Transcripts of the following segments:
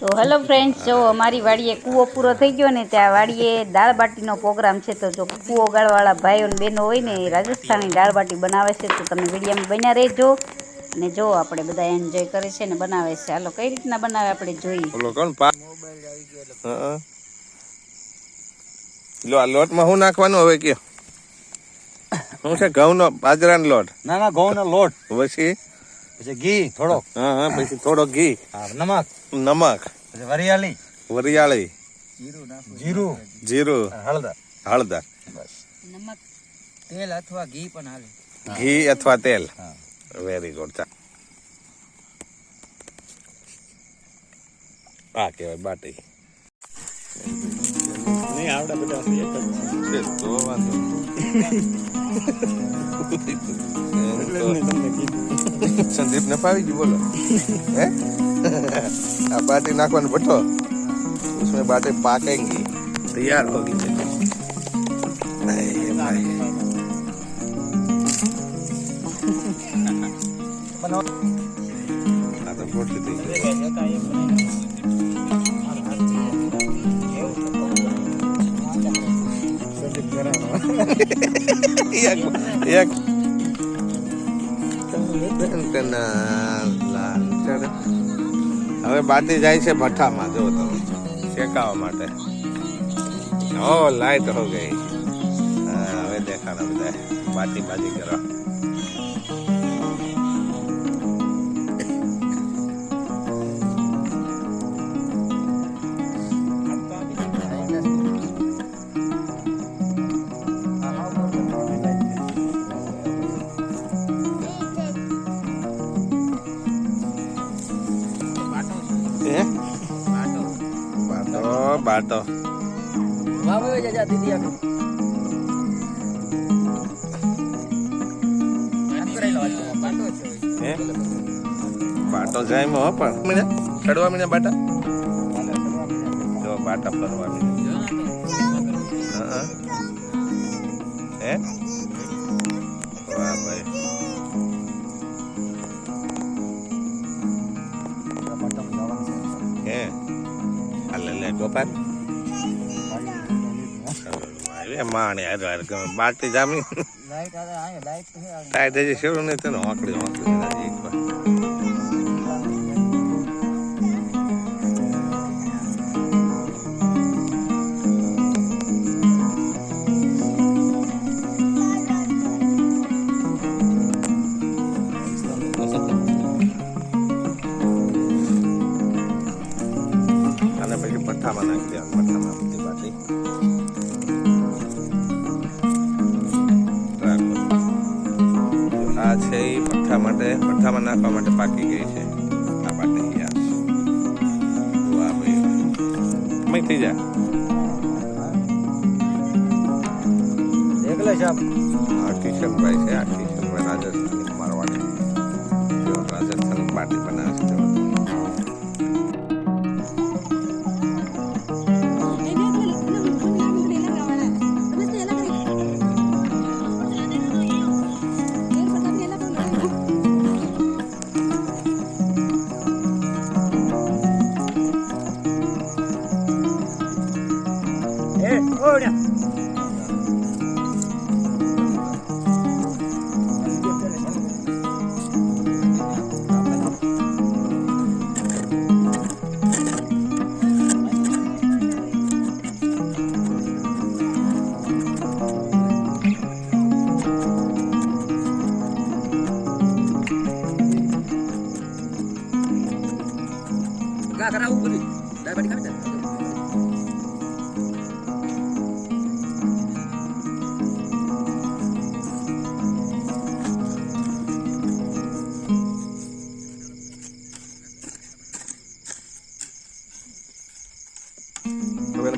તો hello friends જો અમારી વાડીએ કૂવો પૂરો થઈ ગયો ને ત્યાં વાડીએ દાળ બાટીનો પ્રોગ્રામ છે તો જો કૂવો ગાળવાળા ભાઈઓ અને બહેનો હોય ને એ રાજસ્થાની દાળ બાટી બનાવે છે તો તમે વિડીયામાં બન્યા રહેજો. ને જો આપણે બધા એન્જોય કરે છે ને બનાવે છે હાલો કઈ રીતના બનાવે આપણે જોઈએ. ઓલો કોણ? પા હા. લો આ લોટમાં શું નાખવાનું હવે કે શું છે ઘઉંનો બાજરાનો લોટ? ના ના ઘઉંનો લોટ. પછી? પછી ઘી થોડોક હા હા પછી થોડો ઘી. હા, નમક. નમક. પછી વરિયાળી. વરિયાળી. જીરું જીરું. હળદર. હળદર. બસ. નમક. તેલ અથવા ઘી પણ હાલે. ઘી અથવા તેલ. હા. વેરી ગુડ આ કહેવાય બાટી. નહીં આવડે બધા છે, તો વાંધો સંદીપ ને પાવી ગયું બોલો હે આ બાટી નાખવાનો ભઠ્ઠો उसमें बाटे पाकेंगी तैयार होगी नहीं भाई આ તો ગોઠવી થઈ ગઈ એક એક હવે બાંધી જાય છે ભઠ્ઠામાં જો તમે. શેકાવા માટે. ઓ લાઈટ હો ગઈ. હવે દેખાડા બધા. બાટી બાજી કરવા બાટો બાટો વાવે જા દીદી આગળ બાટો છે હે બાટો જાય મો પણ મીને ચડવા મીને બાટા જો બાટા ફરવા મીને હા હે વાહ ભાઈ ગોપાલ માણે બાટી જામી. લાઈટ આવે લાઈટ તો શેડું નહીં તને હોકડી હોકડી એક વાર ભઠ્ઠામાં નાખવા માટે પાકી ગઈ છે. આ આ. વાહ ભાઈ થઈ જા. દેખ લે સાહેબ આ કિશનભાઈ છે આ કિશનભાઈ રાજસ્થાની મારવાડી રાજસ્થાની બાટી બનાવે છે Oh, Order.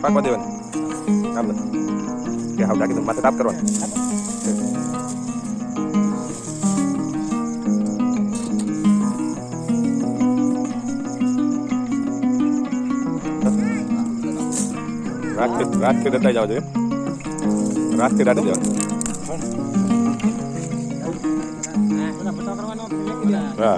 પાકવા દેવાની આમ નથી કે હાવ ઢાંકી દો માથે તાપ કરવાનું રાજથી રાજથી દટાઈ જાવ જોઈએ રાજથી દાટી દેવાનું હા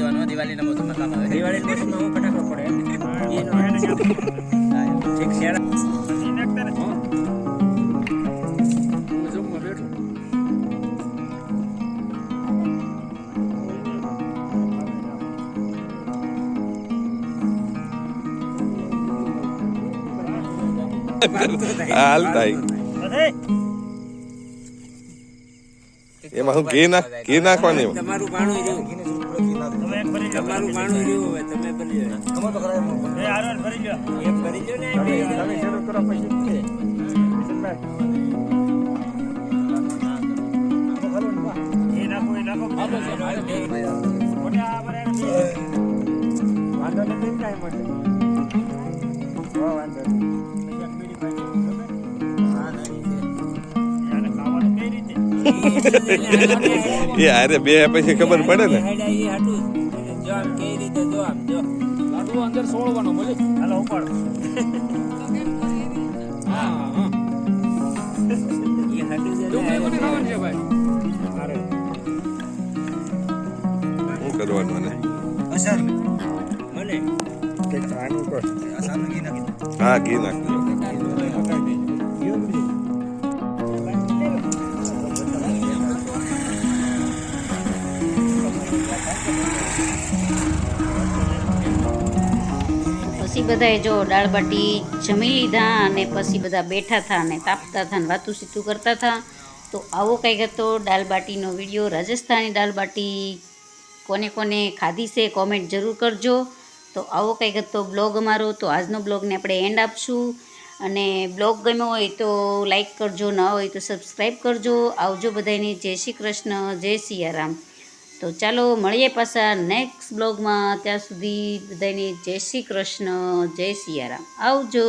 દેવાનો દિવાળીના મોસમમાં કામ આવે દિવાળી મોસમમાં હું ફટાકડો પડે ઠીક છે હાલ થાય એમાં હું ઘી નાખ ઘી નાખવાની તમારું પાણું રહ્યું. તમારું પાણું રહ્યું હવે તમે ભરી લો એક ભરી લો ને બે. એ અરે બે પછી ખબર પડે ને. જ. છે ને. શું કરવાનું મને અસર મને અસર ઘી નાખી હા ઘી નાખજો પછી બધાએ જો દાળ બાટી જમી લીધા અને પછી બધા બેઠા હતા અને તાપતા હતા અને વાતું સીતું કરતા હતા તો આવો કંઈક હતો દાળ બાટીનો વીડિયો. રાજસ્થાની દાળ બાટી કોને કોને ખાધી છે કોમેન્ટ જરૂર કરજો. તો આવો કંઈક હતો બ્લોગ અમારો. તો આજનો બ્લોગને આપણે એન્ડ આપશું. અને બ્લોગ ગમ્યો હોય તો લાઈક કરજો, ન હોય તો સબસ્ક્રાઈબ કરજો. આવજો બધાને જય શ્રી કૃષ્ણ, જય સિયારામ. તો ચાલો મળીએ પાછા નેક્સ્ટ બ્લોગમાં ત્યાં સુધી બધાને જય શ્રી કૃષ્ણ, જય સિયારામ. આવજો.